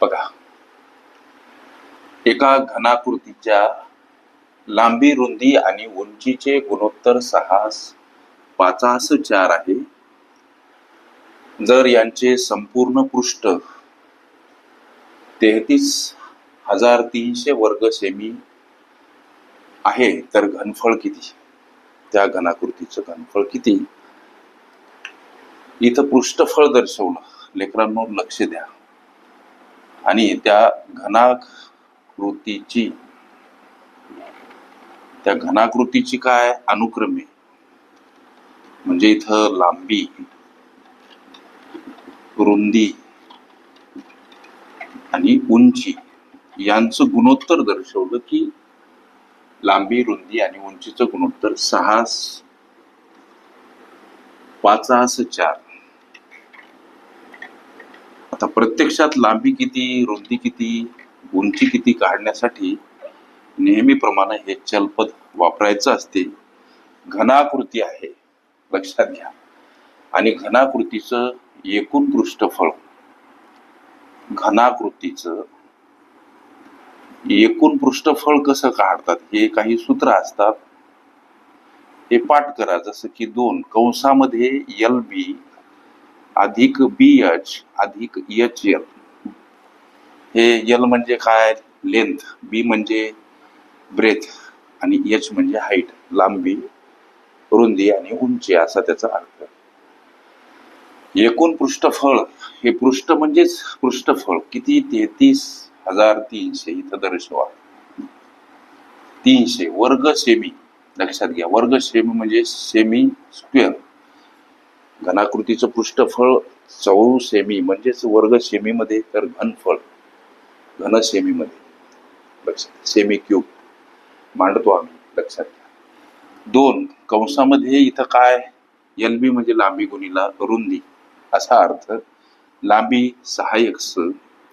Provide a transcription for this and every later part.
बघा. एका घनाकृतीच्या लांबी रुंदी आणि उंचीचे गुणोत्तर सहास पाचास चार आहे. जर यांचे संपूर्ण पृष्ठ तेहतीस हजार तीनशे वर्ग सेमी आहे तर घनफळ किती? त्या घनाकृतीचं घनफळ किती? इथं पृष्ठफळ दर्शवलं. लेकरांनो लक्ष द्या. आणि त्या घनाकृतीची त्या घनाकृतीची काय अनुक्रमे? म्हणजे इथं लांबी रुंदी आणि उंची यांचं गुणोत्तर दर्शवलं की लांबी रुंदी आणि उंचीचं गुणोत्तर सहा पाच चार. आता प्रत्यक्षात लांबी किती रुंदी किती उंची किती काढण्यासाठी नेहमीप्रमाणे हे चलपद वापरायचं असते. घनाकृती आहे लक्षात घ्या. आणि घनाकृतीचं एकूण पृष्ठफळ घनाकृतीचं एकूण पृष्ठफळ कसं काढतात हे काही सूत्र असतात. हे पाठ करा जसं की दोन कंसामध्ये एल बी अधिक बी एच अधिक एच एल हे एल म्हणजे काय? लेंथ. बी म्हणजे ब्रेथ. आणि एच म्हणजे हाईट. लांबी रुंदी आणि उंची असा त्याचा अर्थ. एकूण पृष्ठफळ. हे पृष्ठ म्हणजेच पृष्ठफळ. किती? तेहतीस हजार तीनशे. इथं दर्शवा. तीनशे. वर्ग सेमी. लक्षात घ्या. वर्ग सेमी म्हणजे सेमी स्क्वेअर घनाकृतीचं पृष्ठफळ चौ सेमी म्हणजेच वर्ग सेमीमध्ये तर घनफळ. घन सेमीमध्ये लक्षात सेमी क्यूब. मांडतो आम्ही. लक्षात घ्या दोन कंसामध्ये इथं काय? एल बी म्हणजे लांबी गुणीला रुंदी. असा अर्थ लांबी सहा एक्स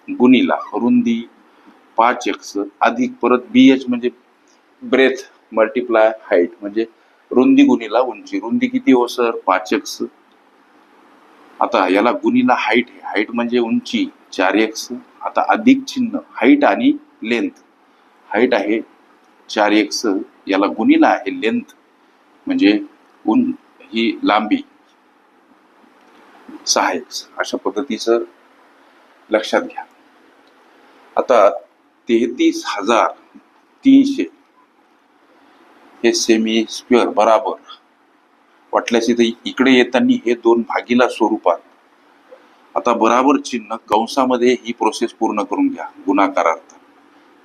गुणीला रुंदी पाच एक्स अधिक परत बी एच म्हणजे ब्रेथ मल्टिप्लाय हाईट म्हणजे रुंदी गुणीला उंची. रुंदी किती हो सर? पाच एक्स. आता याला गुणीला हाईट आहे. हाईट म्हणजे उंची चार एक्स आता अधिक चिन्ह हाईट आणि लेंथ हाईट आहे चार एक्स याला गुणीला आहे लेंथ म्हणजे उन ही लांबी. सहा एक्स अशा पद्धतीचं लक्षात घ्या. आता तेहतीस हजार तीनशे. हे सेमी स्क्वेअर बराबर. वाटल्यास इथे इकडे येताना हे दोन भागीला स्वरूपात आता बराबर चिन्ह कंसामध्ये ही प्रोसेस पूर्ण करून घ्या गुणाकारार्थ.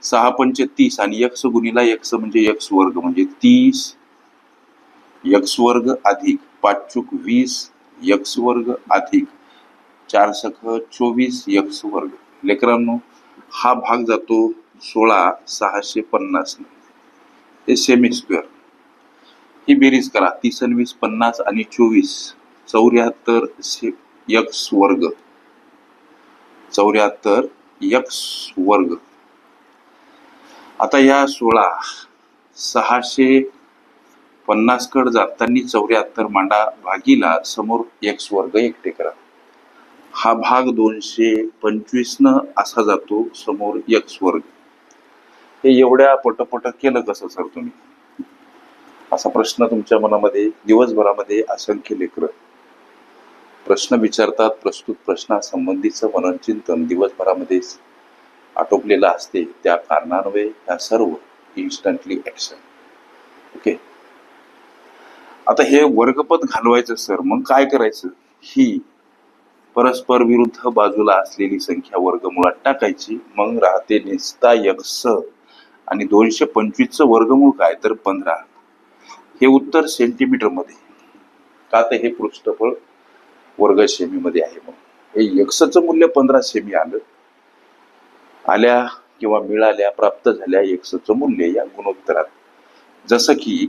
सहा पंच तीस आणि यक्स गुणीला यक्स म्हणजे यक्स वर्ग म्हणजे तीस यक्स वर्ग अधिक पाचूक वीस यक्स वर्ग अधिक चार सख चोवीस यक्स वर्ग. लेकरांनो हा भाग जातो सोळा सहाशे पन्नास हे सेमी स्क्वेअर ही बेरीज करा. तीस आणि वीस पन्नास आणि चोवीस. चौऱ्याहत्तर यक्स वर्ग. चौऱ्याहत्तर यक्स वर्ग. आता या सोळा सहाशे पन्नास कड जाताना चौऱ्याहत्तर मांडा भागीला समोर एक्स वर्ग एकटे करा. हा भाग दोनशे पंचवीस न असा जातो समोर एक्स वर्ग. हे एवढ्या पटपट केलं कसं सर तुम्ही? असा प्रश्न तुमच्या मनामध्ये दिवसभरामध्ये असंख्य लेकर. प्रश्न विचारतात प्रस्तुत प्रश्नासंबंधीचं मननचिंतन दिवसभरामध्ये आटोपलेलं असते. त्या कारणान्वये ह्या सर्व इन्स्टंटली ॲक्शन ओके आता हे वर्गपद घालवायचं सर मग काय करायचं? ही परस्पर विरुद्ध बाजूला असलेली संख्या वर्गमुळात टाकायची मग राहते निस्ता यक्स आणि दोनशे पंचवीसचं वर्गमूळ काय? तर पंधरा. हे उत्तर सेंटीमीटरमध्ये का तर हे पृष्ठफळ वर्ग सेमीमध्ये आहे मग हे यक्सचं मूल्य पंधरा सेमी आलं. आल्या किंवा मिळाल्या प्राप्त झाल्या एक्सचं मूल्य या गुणोत्तरात. जसं की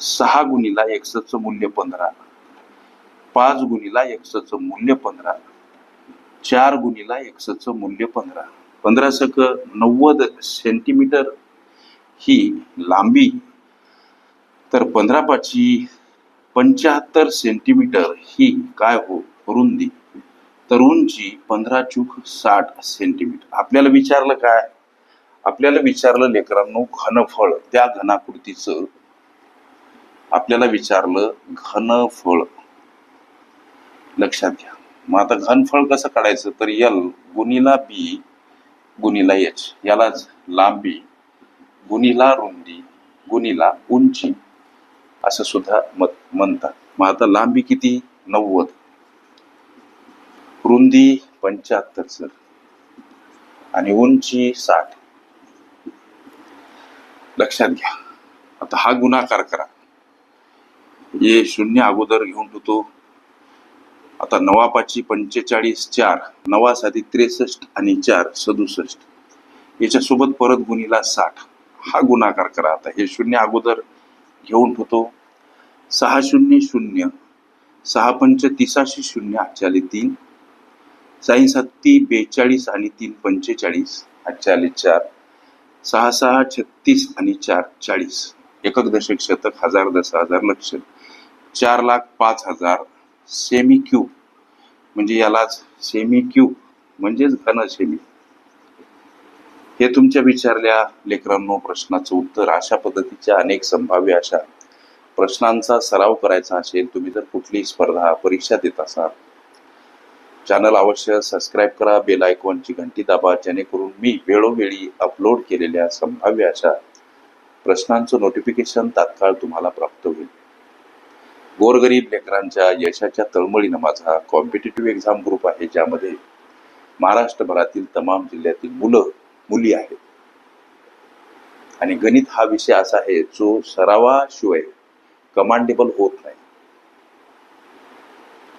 सहा गुणीला एक्सचं मूल्य पंधरा पाच गुणीला एक्सचं मूल्य पंधरा चार गुणीला एक्सचं मूल्य पंधरा. पंधरा सक नव्वद सेंटीमीटर ही लांबी तर पंधरा पाची पंच्याहत्तर सेंटीमीटर ही काय हो? रुंदी. तर उंची पंधरा चूक साठ सेंटीमीटर. आपल्याला विचारलं काय? आपल्याला विचारलं लेकरांनो घनफळ. त्या घनाकृतीचं आपल्याला विचारलं घनफळ. लक्षात घ्या. मग आता घनफळ कसं काढायचं? तर यल गुणिला बी गुणिला एच यालाच लांबी गुणिला रुंदी गुणिला उंची. असं सुद्धा मत म्हणतात. मग आता लांबी किती? नव्वद. रुंदी पंच्याहत्तर सर. आणि उंची साठ. लक्षात घ्या. आता हा गुणाकार करा. हे शून्य अगोदर घेऊन ठेवतो. आता नवापाची पंचेचाळीस चार नवासाठी त्रेसष्ट आणि चार सदुसष्ट. याच्यासोबत परत गुणीला साठ. हा गुणाकार करा. आता हे शून्य अगोदर घेऊन होतो. सहा शून्य शून्य. सहा पंच तिसाशे शून्य आठचाले तीन. साई सत्ती बेचाळीस आणि तीन पंचेचाळीस आठचाले चार. सहा सहा छत्तीस आणि चार चाळीस. एकक दशक शतक हजार दस हजार लक्ष. चार लाख पाच हजार. Cm cube. म्हणजे यालाच सेमी क्यूब. म्हणजेच घन सेमी. हे तुमच्या विचारल्या लेकरांनो प्रश्नाचं उत्तर अशा पद्धतीच्या अनेक संभाव्य अशा प्रश्नांचा सराव करायचा असेल तुम्ही जर कुठलीही स्पर्धा परीक्षा देत असाल चॅनल अवश्य सबस्क्राईब करा बेल आयकॉनची घंटी दाबा जेणेकरून मी वेळोवेळी अपलोड केलेल्या संभाव्य अशा प्रश्नांचं नोटिफिकेशन तात्काळ तुम्हाला प्राप्त होईल. गोरगरीब लेकरांच्या यशाच्या तळमळीनं माझा कॉम्पिटेटिव्ह एक्झाम ग्रुप आहे ज्यामध्ये महाराष्ट्रभरातील तमाम जिल्ह्यातील मुलं मुली आहेत. आणि गणित हा विषय असा आहे जो सरावाशिवाय कमांडेबल होत नाही.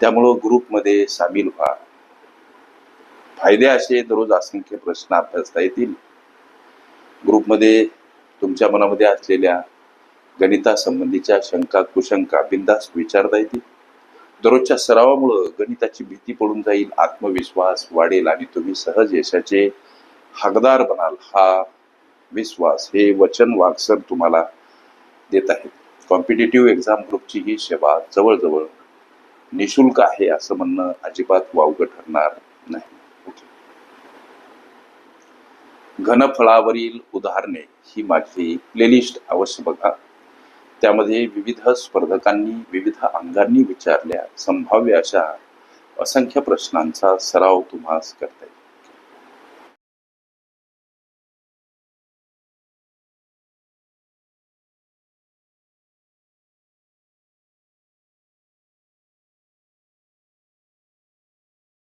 त्यामुळं ग्रुपमध्ये सामील व्हा. फायदे असे दररोज असंख्य प्रश्न अभ्यासता येतील. ग्रुपमध्ये तुमच्या मनामध्ये असलेल्या गणितासंबंधीच्या शंका कुशंका बिंदास विचारता येतील. दररोजच्या सरावामुळं गणिताची भीती पडून जाईल आत्मविश्वास वाढेल आणि तुम्ही सहज यशाचे हकदार बनाल हा विश्वास हे वचन वागसर तुम्हाला देत आहेत. कॉम्पिटेटिव्ह एक्झाम ग्रुपची ही सेवा जवळजवळ निशुल्क आहे असं म्हणणं अजिबात वावगं ठरणार नाही. घनफळावरील उदाहरणे ही माझी प्लेलिस्ट अवश्य बघा. त्यामध्ये विविध स्पर्धकांनी विविध अंगांनी विचारल्या संभाव्य अशा असंख्य प्रश्नांचा सराव तुम्हास करता येईल.